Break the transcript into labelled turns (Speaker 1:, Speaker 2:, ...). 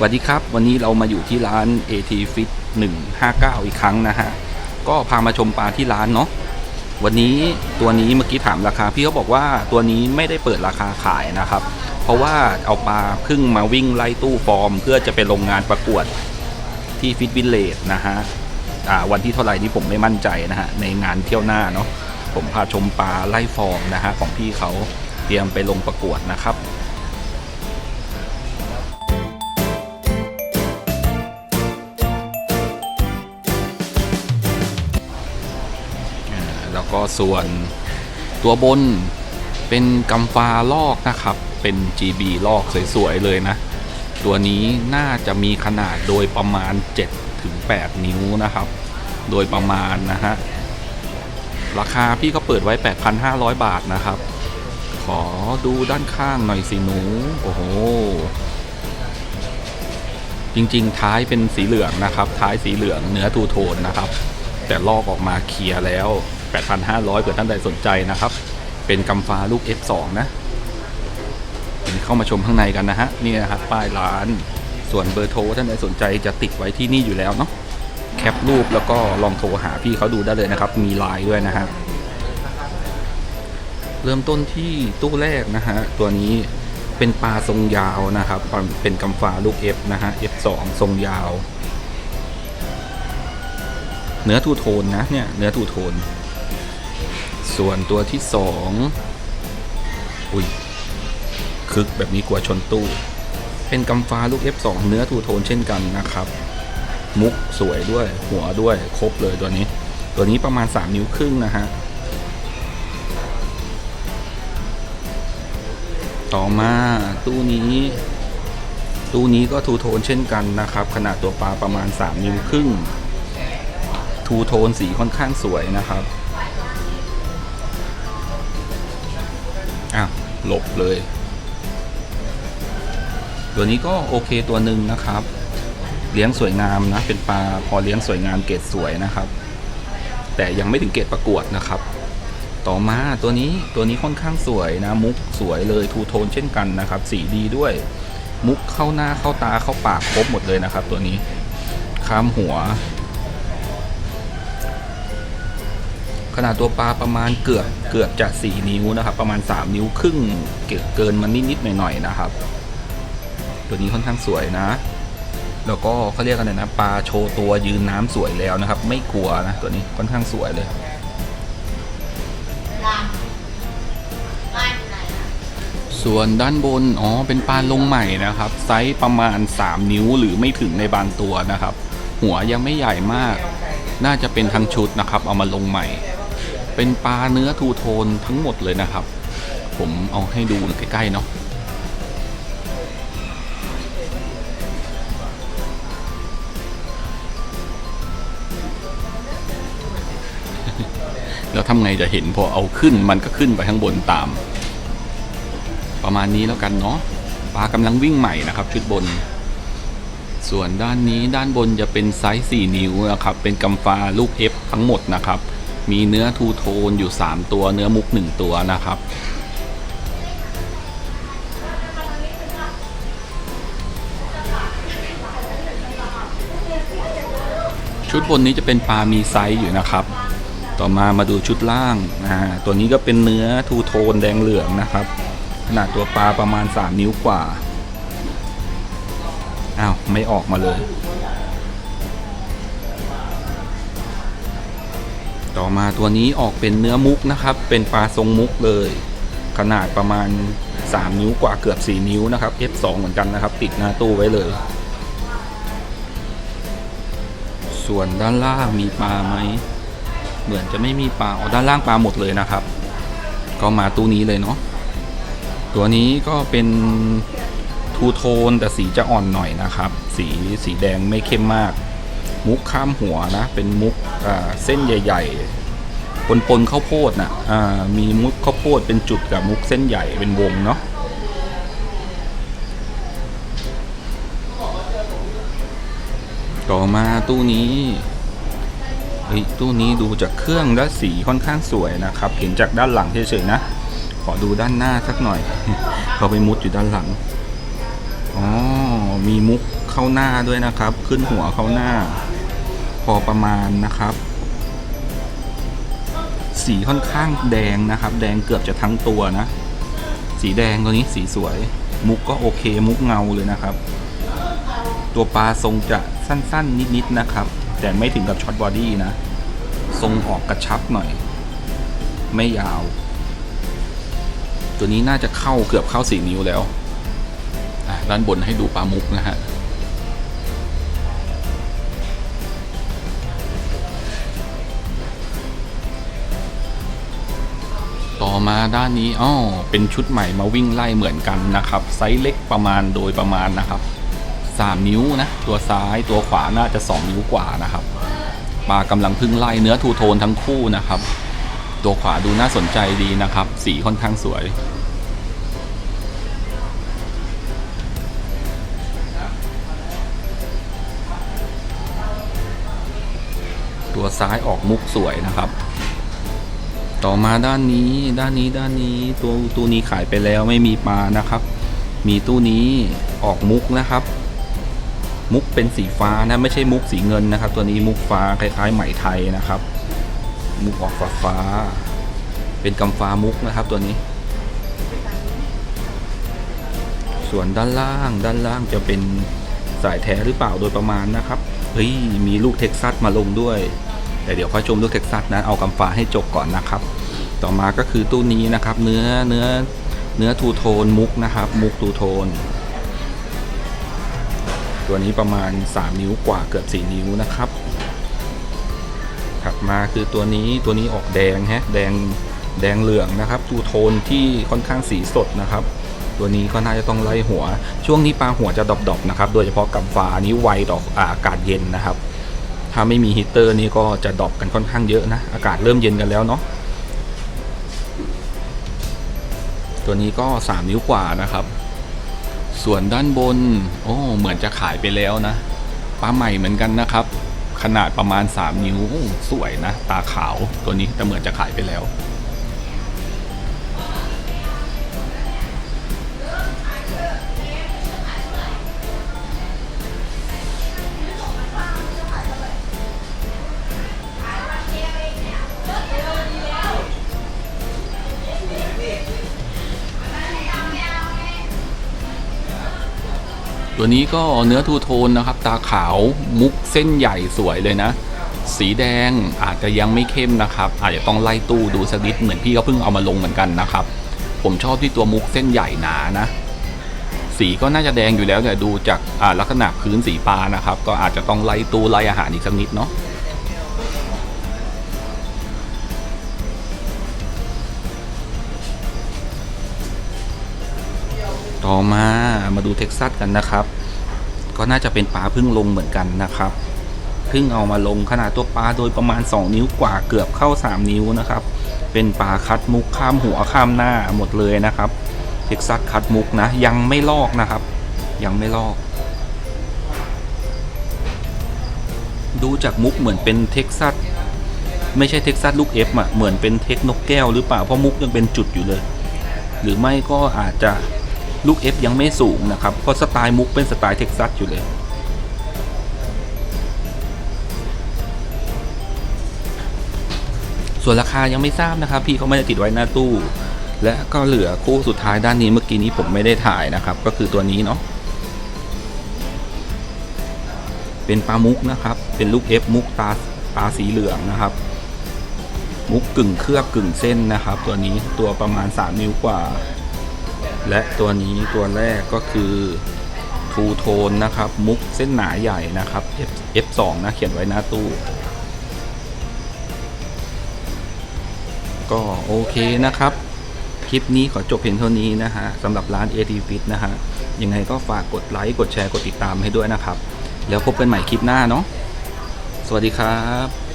Speaker 1: สวัสดีครับ วันนี้เรามาอยู่ที่ร้าน AT Fit 159 อีกครั้งนะฮะ ก็พามาชมปลาที่ร้านเนาะวันนี้ตัวนี้เมื่อกี้ถามราคาพี่เขาบอกว่าตัวนี้ไม่ได้เปิดราคาขายนะครับ เพราะว่าเอาปลาพิ่งมาวิ่งไล่ตู้ฟอร์ม เพื่อจะไปลงงานประกวดที่ฟิตวิลเลจนะฮะวันที่เท่าไหร่นี่ผมไม่มั่นใจนะฮะในงานเที่ยวหน้าเนาะผมพาชมปลาไล่ฟอร์มนะฮะของพี่เขาเตรียมไปลงประกวดนะครับ ก็ส่วนตัวบนเป็นกำฟ้าลอกนะครับ เป็น GB ลอกสวยๆเลยนะ ตัวนี้น่าจะมีขนาดโดยประมาณ7-8ถึง8นิ้วนะครับ โดยประมาณนะฮะ ราคาพี่ก็เปิดไว้ 8,500 บาทนะครับ ขอดูด้านข้างหน่อยสิหนู โอ้โห จริงๆ ท้ายเป็นสีเหลืองนะครับ ท้ายสีเหลืองเนื้อทูโทนนะครับ แต่ลอกออกมาเคลียร์แล้ว 8,500เผื่อท่านใดสนใจนะครับ เป็นกำฟ้าลูก F2 นะเข้ามาชมข้างในกันนะฮะนี่นะครับป้ายร้านส่วนเบอร์โทรท่านใดสนใจจะติดไว้ที่นี่อยู่แล้วเนาะแคปรูปแล้วก็ลองโทรหาพี่เขาดูได้เลยนะครับ มีไลน์ด้วยนะฮะเริ่มต้นที่ตู้แรกนะฮะตัวนี้เป็นปลาทรงยาวนะครับ เป็นกำฟ้าลูก F นะฮะ F2 ทรงยาว เนื้อทูโทนนะเนี่ยเนื้อทูโทน ส่วนตัวที่สองอุ้ยคึกแบบนี้กลัวชนตู้ เป็นกำฟ้าลูก F2 เนื้อทูโทนเช่นกันนะครับ มุกสวยด้วยหัวด้วยครบเลยตัวนี้ ตัวนี้ประมาณ 3 นิ้วครึ่งนะฮะ ต่อมาตู้นี้ ตู้นี้ก็ทูโทนเช่นกันนะครับ ขนาดตัวปลาประมาณ 3 นิ้วครึ่งทูโทนสีค่อนข้างสวยนะครับ อ้าวหลบเลย ตัวนี้ก็โอเคตัวหนึ่งนะครับ เลี้ยงสวยงามนะ เป็นปลาพอเลี้ยงสวยงามเกรดสวยนะครับ แต่ยังไม่ถึงเกรดประกวดนะครับ ต่อมาตัวนี้ตัวนี้ค่อนข้างสวยนะ มุกสวยเลยทูโทนเช่นกันนะครับ สีดีด้วย มุกเข้าหน้าเข้าตาเข้าปากครบหมดเลยนะครับ ตัวนี้ข้ามหัว ขนาดตัวปลาประมาณเกือบเกือบจะ 4 นิ้วนะครับ ประมาณ 3 นิ้วครึ่งเกินเกินมานิดๆหน่อยๆนะครับ ตัวนี้ค่อนข้างสวยนะ แล้วก็เขาเรียกกันอะไรนะปลาโชว์ตัวยืนน้ำสวยแล้วนะครับ ไม่กลัวนะตัวนี้ค่อนข้างสวยเลยส่วนด้านบน อ๋อ เป็นปลาลงใหม่นะครับ ไซส์ประมาณ 3 นิ้วหรือไม่ถึงในบางตัวนะครับ หัวยังไม่ใหญ่มาก น่าจะเป็นทั้งชุดนะครับ เอามาลงใหม่ เป็นปลาเนื้อทูโทนทั้งหมดเลยนะครับ ผมเอาให้ดูใกล้ๆเนาะแล้วทำไงจะเห็นพอเอาขึ้นมันก็ขึ้นไปข้างบนตาม ประมาณนี้แล้วกันเนาะปลากำลังวิ่งใหม่นะครับ ชุดบน ส่วนด้านนี้ด้านบนจะเป็นไซส์ 4 นิ้วนะครับ เป็นกำฟ้าลูก F ทั้งหมดนะครับ มีเนื้อทูโทนอยู่ 3 ตัวเนื้อมุก 1 ตัวนะครับ ชุดบนนี้จะเป็นปลามีไซส์อยู่นะครับ ต่อมามาดูชุดล่างอ่าตัวนี้ก็เป็นเนื้อทูโทนแดงเหลืองนะครับ ขนาดตัวปลาประมาณ 3 นิ้วกว่า อ้าว ไม่ออกมาเลย ต่อมาตัวนี้ออกเป็นเนื้อมุกนะครับ เป็นปลาทรงมุกเลย ขนาดประมาณ 3 นิ้วกว่าเกือบ 4 นิ้วนะครับ F2 เหมือนกันนะครับ ติดหน้าตู้ไว้เลย ส่วนด้านล่างมีปลาไหม เหมือนจะไม่มีปลาอ๋อด้านล่างปลาหมดเลยนะครับ ก็มาตู้นี้เลยเนาะตัวนี้ก็เป็นทูโทนแต่สีจะอ่อนหน่อยนะครับ สีสีแดงไม่เข้มมาก มุกข้ามหัวนะ เป็นมุกเส้นใหญ่ๆปนปนๆข้าวโพดนะอ่ามีมุกข้าวโพดเป็นจุดกับมุกเส้นใหญ่เป็นวงเนาะต่อมาตู้นี้เฮ้ตู้นี้ดูจากเครื่องและสีค่อนข้างสวยนะครับ เห็นจากด้านหลังเฉยๆนะ ขอดูด้านหน้าสักหน่อย เขาไปมุดอยู่ด้านหลัง อ๋อ มีมุกเข้าหน้าด้วยนะครับ ขึ้นหัวเข้าหน้า อประมาณนะครับ สีค่อนข้างแดงนะครับ แดงเกือบจะทั้งตัวนะ สีแดงตัวนี้สีสวย มุกก็โอเค มุกเงาเลยนะครับ ตัวปลาทรงจะสั้นๆ นิดๆนะครับ แต่ไม่ถึงกับช็อตบอดี้นะ ทรงออกกระชับหน่อย ไม่ยาว ตัวนี้น่าจะเข้าเกือบเข้าสี่นิ้วแล้วด้านบนให้ดูปลามุกนะฮะ ต่อมาด้านนี้อ้อเป็นชุดใหม่มาวิ่งไล่เหมือนกันนะครับ ไซส์เล็กประมาณโดยประมาณนะครับ 3 นิ้วนะ ตัวซ้ายตัวขวาน่าจะ 2 นิ้วกว่านะครับปลากำลังพึ่งไล่เนื้อทูโทนทั้งคู่นะครับ ตัวขวาดูน่าสนใจดีนะครับ สีค่อนข้างสวยตัวซ้ายออกมุกสวยนะครับ ต่อมาด้านนี้ด้านนี้ด้านนี้ตัวตู้นี้ขายไปแล้วไม่มีปลานะครับ มีตู้นี้ออกมุกนะครับ มุกเป็นสีฟ้านะไม่ใช่มุกสีเงินนะครับ ตัวนี้มุกฟ้าคล้ายๆไหมไทยนะครับ มุกออกฟ้าฟ้า เป็นกำฟ้ามุกนะครับตัวนี้ ส่วนด้านล่างด้านล่างจะเป็นสายแท้หรือเปล่าโดยประมาณนะครับเฮ้ยมีลูกเท็กซัสมาลงด้วย แต่เดี๋ยวค่อยชมลูกเท็กซัสนะเอากำฟ้าให้จบก่อนนะครับ ต่อมาก็คือตู้นี้นะครับ เนื้อเนื้อเนื้อทูโทนมุกนะครับ มุกทูโทน ตัวนี้ประมาณ 3 นิ้วกว่าเกือบ 4 นิ้วนะครับ ถัดมาคือตัวนี้ตัวนี้ออกแดงฮะแดงแดงเหลืองนะครับทูโทนที่ค่อนข้างสีสดนะครับ ตัวนี้ก็น่าจะต้องไล่หัว ช่วงนี้ปลาหัวจะดอปๆนะครับ โดยเฉพาะกับฟ้านี้ไวต่ออากาศเย็นนะครับ ถ้าไม่มีฮีเตอร์นี่ก็จะดรอปกันค่อนข้างเยอะนะ อากาศเริ่มเย็นกันแล้วเนาะตัวนี้ก็ 3 นิ้วกว่านะครับ ส่วนด้านบน โอ้ เหมือนจะขายไปแล้วนะปลาใหม่เหมือนกันนะครับ ขนาดประมาณ 3 นิ้วสวยนะ ตาขาวตัวนี้แต่เหมือนจะขายไปแล้ว ตัวนี้ก็เนื้อทูโทนนะครับ ตาขาวมุกเส้นใหญ่สวยเลยนะ สีแดงอาจจะยังไม่เข้มนะครับ อาจจะต้องไล่ตู้ดูสักนิดเหมือนพี่ก็เพิ่งเอามาลงเหมือนกันนะครับ ผมชอบที่ตัวมุกเส้นใหญ่หนานะ สีก็น่าจะแดงอยู่แล้วแต่ดูจากาลักษณะพื้นสีปลานะครับ ก็อาจจะต้องไล่ตู้ไล่อาหารอีกสักนิดเนาะต่อมามาดูเท็กซัสกันนะครับ ก็น่าจะเป็นปลาพึ่งลงเหมือนกันนะครับพิ่งเอามาลงขนาดตัวปลาโดยประมาณ 2 นิ้วกว่าเกือบเข้า 3 นิ้วนะครับ เป็นปลาคัดมุกข้ามหัวข้ามหน้าหมดเลยนะครับเท็กซัสคัดมุกนะ ยังไม่ลอกนะครับ ยังไม่ลอก ดูจากมุกเหมือนเป็นเท็กซัสไม่ใช่เท็กซัสลูกเอฟอะเหมือนเป็นเทคนกแก้วหรือเปล่าเพราะมุกยังเป็นจุดอยู่เลย หรือไม่ก็อาจจะ ลูก F ยังไม่สูงนะครับ เพราะสไตล์มุกเป็นสไตล์เท็กซัสอยู่เลยส่วนราคายังไม่ทราบนะครับ พี่เขาไม่ได้ติดไว้หน้าตู้ และก็เหลือคู่สุดท้ายด้านนี้เมื่อกี้นี้ผมไม่ได้ถ่ายนะครับ ก็คือตัวนี้เนาะเป็นปลามุกนะครับ เป็นลูก F มุกตาตาสีเหลืองนะครับ มุกกึ่งเคลือบกึ่งเส้นนะครับ ตัวนี้ตัวประมาณ 3 นิ้วกว่า และตัวนี้ตัวแรกก็คือทูโทนนะครับ มุกเส้นหนาใหญ่นะครับ F F2 นะเขียนไว้หน้าตู้ ก็โอเคนะครับ คลิปนี้ขอจบเพียงเท่านี้นะฮะสำหรับร้าน AT Fit นะฮะ ยังไงก็ฝากกดไลค์ กดแชร์ กดติดตามให้ด้วยนะครับ แล้วพบกันใหม่คลิปหน้าเนาะสวัสดีครับ